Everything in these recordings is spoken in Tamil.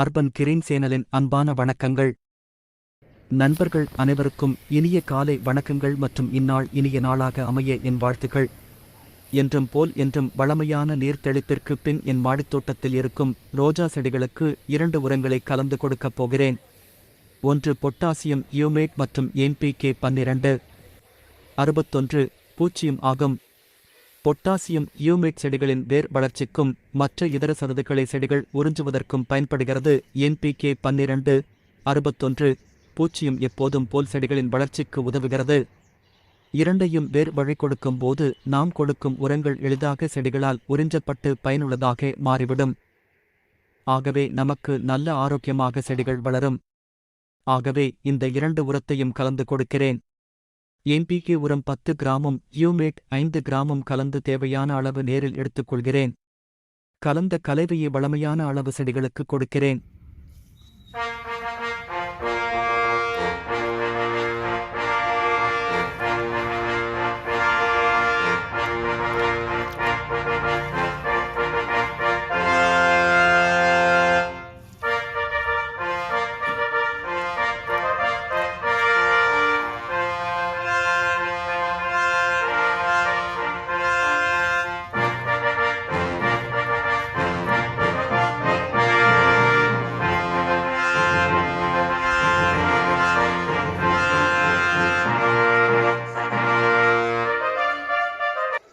அர்பன் கிரீன் சேனலின் அன்பான வணக்கங்கள். நண்பர்கள் அனைவருக்கும் இனிய காலை வணக்கங்கள் மற்றும் இந்நாள் இனிய நாளாக அமைய என் வாழ்த்துக்கள். என்றும் போல் என்றும் வளமையான நீர்த்தெளிப்பிற்கு பின் என் மாடித்தோட்டத்தில் இருக்கும் ரோஜா செடிகளுக்கு இரண்டு உரங்களை கலந்து கொடுக்கப் போகிறேன். ஒன்று பொட்டாசியம் யூமேட் மற்றும் என்பிகே பன்னிரண்டு. அறுபத்தொன்று பூச்சியம் ஆகும். பொட்டாசியம் யூமேட் செடிகளின் வேர் வளர்ச்சிக்கும் மற்ற இதர சருதுகளை செடிகள் உறிஞ்சுவதற்கும் பயன்படுகிறது. என்பிகே பன்னிரண்டு அறுபத்தொன்று பூச்சியும் எப்போதும் போல் செடிகளின் வளர்ச்சிக்கு உதவுகிறது. இரண்டையும் வேர் வழி கொடுக்கும் போது நாம் கொடுக்கும் உரங்கள் எளிதாக செடிகளால் உறிஞ்சப்பட்டு பயனுள்ளதாக மாறிவிடும். ஆகவே நமக்கு நல்ல ஆரோக்கியமாக செடிகள் வளரும். ஆகவே இந்த இரண்டு உரத்தையும் கலந்து கொடுக்கிறேன். என்பிகே உரம் பத்து கிராமும் யூமேட் ஐந்து கிராமும் கலந்து தேவையான அளவு நேரில் எடுத்துக்கொள்கிறேன். கலந்த கலவையை வளமையான அளவு செடிகளுக்கு கொடுக்கிறேன்.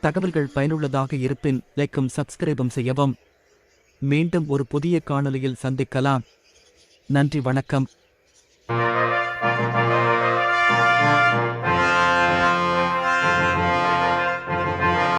தகவல்கள் பயனுள்ளதாக இருப்பின் லைக்கும் சப்ஸ்கிரைபும் செய்யவும். மீண்டும் ஒரு புதிய காணொலியில் சந்திக்கலாம். நன்றி வணக்கம்.